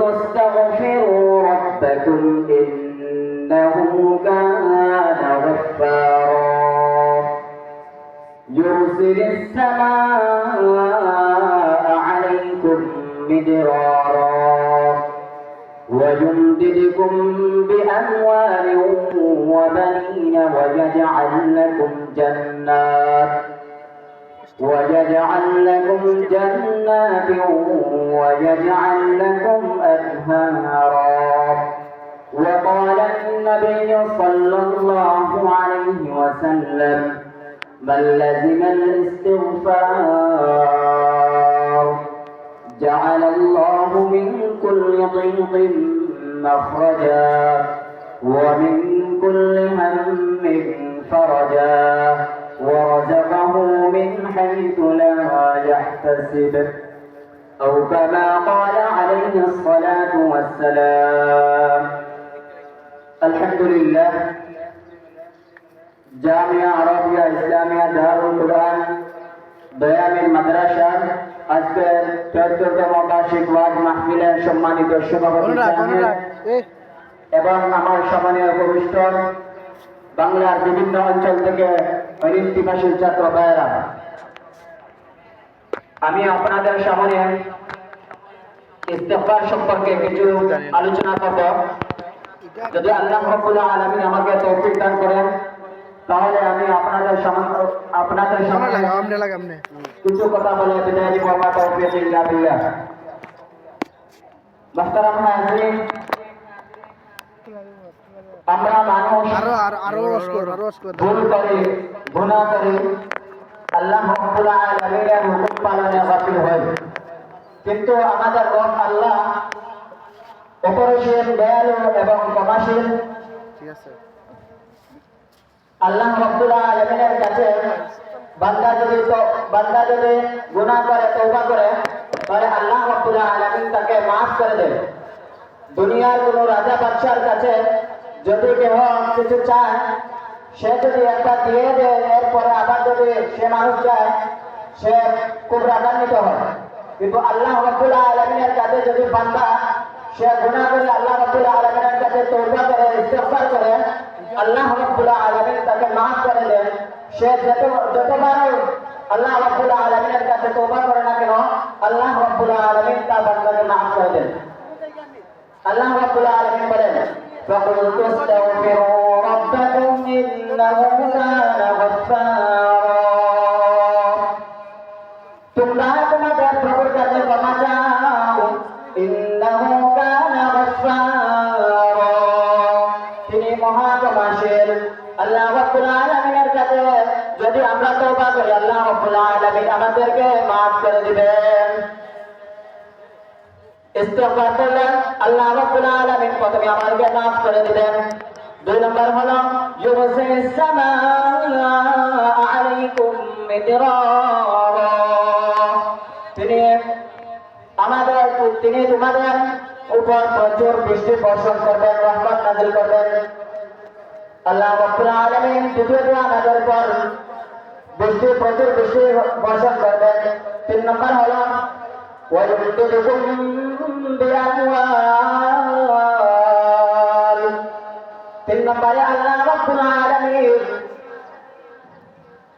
فقلت استغفروا ربكم إنه كان غفارا. يرسل السماء عليكم مدرارا. ويمددكم بأموال وبنين ويجعل لكم جنات. ويجعل لكم جنات ويجعل لكم أنهارا. وقال النبي صلى الله عليه وسلم من لزم الاستغفار جعل الله من كل ضيق مخرجا ومن كل هم فرجا حيث لا يحتسب أو كما قال عليه الصلاة والسلام الحمد لله জামিয়া আরবিয়া ইসলামিয়া দারুল কুরআন দয়ামিন মাদ্রাসা আজকের চতুর্থম বার্ষিক ওয়াজ মাহফিলের সম্মানিত সভাপতি অনুরাগ অনুরাগ এ এবং আমার সম্মানীয় উপবিষ্ট বাংলার বিভিন্ন অঞ্চল থেকে ঐতিহাসিক ছাত্র ভাইয়েরা আমি আপনাদের সামনে ইস্তেফার সম্পর্কে কিছু আলোচনা করব। যদি আল্লাহ রাব্বুল আলামিন আমাকে তৌফিক দান করেন তাহলে আমি আপনাদের সামনে আপনাদের সামনে আমনে কিছু কথা বলে বিদায় দিব আমার তৌফিক ইল্লা বিল্লাহ। মাহতারাম হাজিরিন আমরা মানুষ আরও আরও আরও রস কর রস কর। ভুল করি গুনাহ করি আল্লাহ রাব্বুল আলামিনের হুকুম পালনে গাফিল হই কিন্তু আমাদের রব আল্লাহ অপরিসীম দয়ালু এবং ক্ষমাশীল। ঠিক আছে। আল্লাহ রাব্বুল আলামিনের কাছে বান্দা যদি বান্দা যদি গুনাহ করে তওবা করে তাহলে আল্লাহ রাব্বুল আলামিন তাকে maaf করে দেয় দুনিয়ার কোন রাজা বাদশার কাছে যদি কেহ কিছু চায় সে যদি একটা দিয়ে দেয় এরপরে আবার যদি সে মানুষ যায় সে খুব রাগান্বিত হয় কিন্তু আল্লাহ রাব্বুল আলামিনের কাছে যদি বান্দা সে গুনাহ করে আল্লাহ রাব্বুল আলামিনের কাছে তওবা করে ইস্তেগফার করে আল্লাহ রাব্বুল আলামিন তাকে maaf করে দেন সে যত যতবার আল্লাহ রাব্বুল আলামিনের কাছে তওবা করে না কেন আল্লাহ রাব্বুল আলামিন তার বান্দাকে maaf করে দেন আল্লাহ রাব্বুল আলামিন বলেন فقلت استغفروا ربكم إنه كان غفارا তোমরা তোমাদের প্রভুর কাছে ক্ষমা চাও ইন্নাহু কানা গফফারা তিনি মহা ক্ষমাশীল আল্লাহ রাব্বুল আলামিনের কাছে যদি আমরা তওবা করি আল্লাহ রাব্বুল আলামিন আমাদেরকে maaf করে দিবেন ইস্তেগফার করলে আল্লাহ রাব্বুল আলামিন প্রথমে আমাদেরকে maaf করে দিবেন দুই নম্বর হলো ইউরসিলিস সামাআ আলাইকুম মিদরারা তিনি আমাদের তিনি তোমাদের উপর প্রচুর বৃষ্টি বর্ষণ করবেন রহমত নাজিল করবেন আল্লাহ রাব্বুল আলামিন দ্বিতীয়ত আমাদের উপর বৃষ্টি প্রচুর বৃষ্টি বর্ষণ করবেন তিন নম্বর হলো ويمددكم بأموال তিন নম্বরে আল্লাহ রাব্বুল আলামিন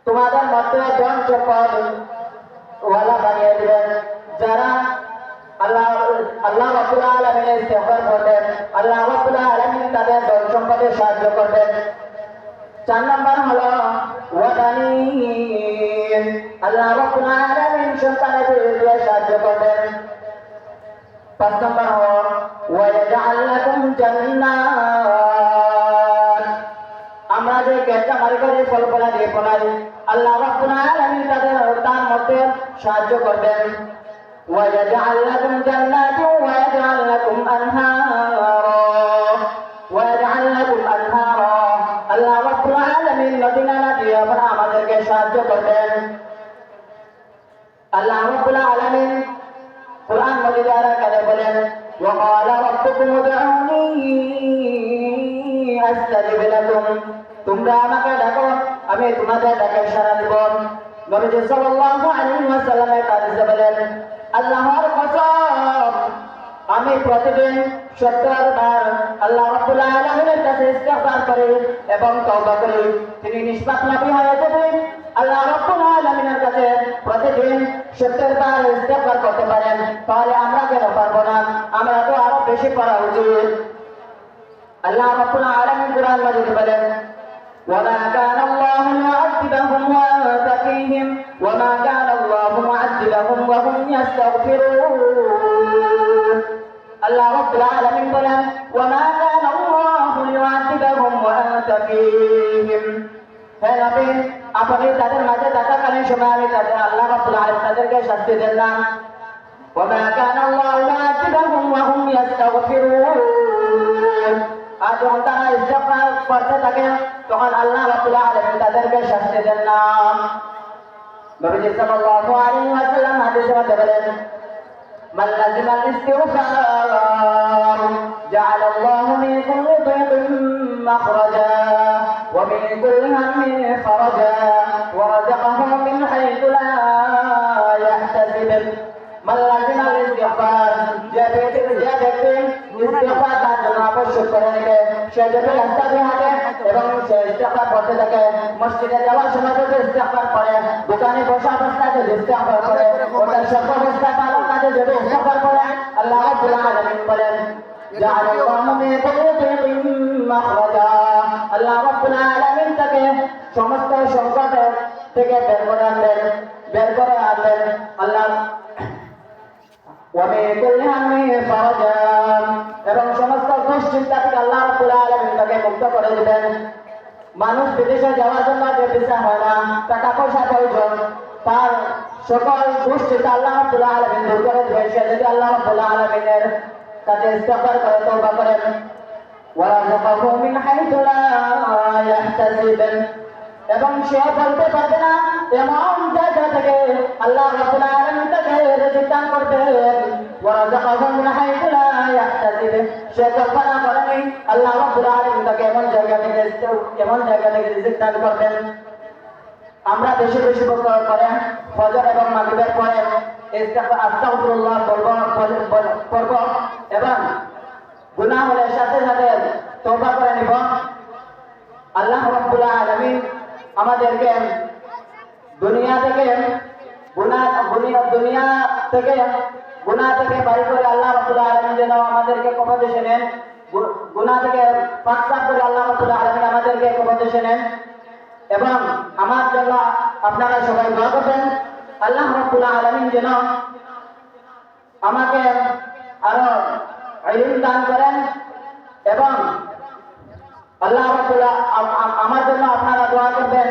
তোমাদের মধ্যে ধন সম্পদ ওয়ালা বানিয়ে দিবেন যারা আল্লাহ আল্লাহ রাব্বুল আলামিনের ইস্তেগফার করবেন আল্লাহ রাব্বুল আলামিন তাদের ধন সম্পদে সাহায্য করবেন চার নম্বর হলো আল্লাহ রাব্বুল আলামিন সন্তানের দিয়ে সাহায্য করবেন পাঁচ নম্বর হলো, ওয়াজআল দিয়ে ফলাই আল্লাহ রাব্বুল আলামিন তাদের তার সাহায্য করবেন ويجعل لكم جنات ويجعل لكم أنهارا ويجعل لكم أنهارا আল্লাহ রাব্বুল আলামিন নদীনা দিয়ে আপনারা আমাদেরকে সাহায্য করবেন আল্লাহ রাব্বুল আলামিন কোরআন মজিদ দ্বারা কানে বলেন وقال ربكم ادعوني استجب لكم তোমরা আমাকে ডাকো আমি তোমাদের ডাকে সারা দেব। নবীজি সাল্লাল্লাহু আলাইহি ওয়াসাল্লামের কাছে বলেন, আল্লাহর কসম, আমি প্রতিদিন 70 বার আল্লাহ রাব্বুল আলামিনের কাছে ইস্তিগফার করি এবং তওবা করি। তিনি নিষ্পাপ নবী হয়ে যাবেন আল্লাহ রাব্বুল আলামিনের কাছে প্রতিদিন 70 বার ইস্তিগফার করতে পারেন, তাহলে আমরা কেন পারব না? আমরা তো আরও বেশি করা উচিত। আল্লাহ রাব্বুল আলামিন কোরআন মাজিদ বলেন ওয়ালা কানা معذبهم وانت فيهم وما كان الله معذبهم وهم يستغفرون الله رب العالمين بلن وما كان الله ليعذبهم وانت فيهم হ্যাঁ নবী আপনি তাদের মাঝে থাকাকালীন সময় আমি তাদের আল্লাহ রাব্বুল আলামিন তাদেরকে শাস্তি দেন না وما كان الله معذبهم وهم يستغفرون আর যখন তারা ইস্তেগফার করতে থাকে তখন আল্লাহ রাব্বুল আলামিন তাদেরকে শাস্তি দেন না নবীজি সাল্লাল্লাহু আলাইহি ওয়াসাল্লাম হাদিসে মধ্যে বলেন من لزم الاستغفار جعل الله من كل ضيق مخرجا ومن كل هم فرجا ورزقه من حيث لا يحتسب من لزم الاستغفار যে ব্যক্তি যে ব্যক্তি ইস্তেগফার তার জন্য আবশ্যক করে নেবে সে যদি রাস্তা দিয়ে হাঁটে এবং সে ইস্তেগফার করতে থাকে মসজিদে যাওয়ার সময় যদি ইস্তেগফার করে দোকানে বসা অবস্থায় যদি ইস্তেগফার করে ওটার সব অবস্থায় ভালো কাজে যদি ইস্তেগফার করে আল্লাহ রাব্বুল আলামিন বলেন جعل الله من كل ضيق مخرجا আল্লাহ রাব্বুল আলামিন তাকে সমস্ত সংকটের থেকে বের করে আনবেন বের করে আনবেন আল্লাহ এবং সমস্ত দুশ্চিন্তা আল্লাহ রাব্বুল তাকে মুক্ত করে দিবেন। মানুষ বিদেশে যাওয়ার জন্য যে ভিসা হয় না টাকা পয়সা প্রয়োজন। তার সকল দুশ্চিন্তা আল্লাহ রাব্বুল আলামিন দূর করে দিবেন। সে যদি আল্লাহ রাব্বুল আলামিনের কাছে ইস্তেগফার করে, তওবা করেন। ওয়ারাযাকাহু মিন ইয়াহতাসিব এবং সে বলতে পারবে না, এমন জায়গা থেকে আল্লাহ রাব্বুল ওয়ারাযাকাহু মিন হাইথু লা ইয়াহতাসিব সে কল্পনা করেনি আল্লাহ রাব্বুল আলামিন তাকে এমন জায়গা থেকে এমন জায়গা থেকে রিজিক দান করবেন আমরা বেশি বেশি বকর করে, ফজর এবং মাগরিবের পরে আস্তাগফিরুল্লাহ বলব, বল- করব এবং গুনাহ হলে সাথে সাথে তওবা করে নিব। আল্লাহ রাব্বুল আলামিন আমাদেরকে দুনিয়া থেকে গুনাহ দুনিয়া থেকে গুনাহ থেকে বাড়ি করে আল্লাহ রাব্বুল আলামিন যেন আমাদেরকে কবর দেশে নেন। গু- গুনাহ থেকে পাকসাপ করে আল্লাহ রাব্বুল আলামিন আমাদেরকে কবর দেশে নেন। এবং আমার জন্য আপনারা সবাই দোয়া করবেন। আল্লাহ রাব্বুল আলামিন যেন আমাকে আরও ইলম দান করেন এবং আল্লাহ আ- আমার জন্য আপনারা দোয়া করবেন।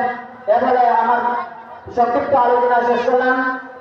এ বলে আমার সংক্ষিপ্ত আলোচনা শেষ করলাম।